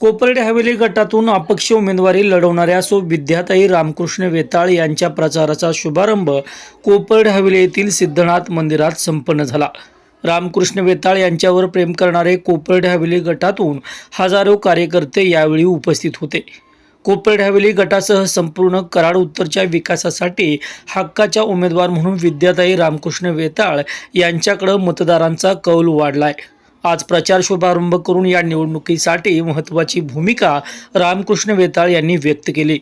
कोपर्डे हवेली गटातून अपक्ष उमेदवारी लढवणाऱ्या सो विद्याताई रामकृष्ण वेताळ यांच्या प्रचाराचा शुभारंभ कोपर्डे हवेली येथील सिद्धनाथ मंदिरात संपन्न झाला. रामकृष्ण वेताळ यांच्यावर प्रेम करणारे कोपर्डे हवेली गटातून हजारो कार्यकर्ते यावेळी उपस्थित होते. कोपर्डे हवेली गटासह संपूर्ण कराड उत्तरच्या विकासासाठी हक्काच्या उमेदवार म्हणून विद्याताई रामकृष्ण वेताळ यांच्याकडं मतदारांचा कौल वाढलाय. आज प्रचार शुभारंभ करून या निवडणुकीसाठी महत्त्वाची भूमिका रामकृष्ण वेताळ यांनी व्यक्त केली.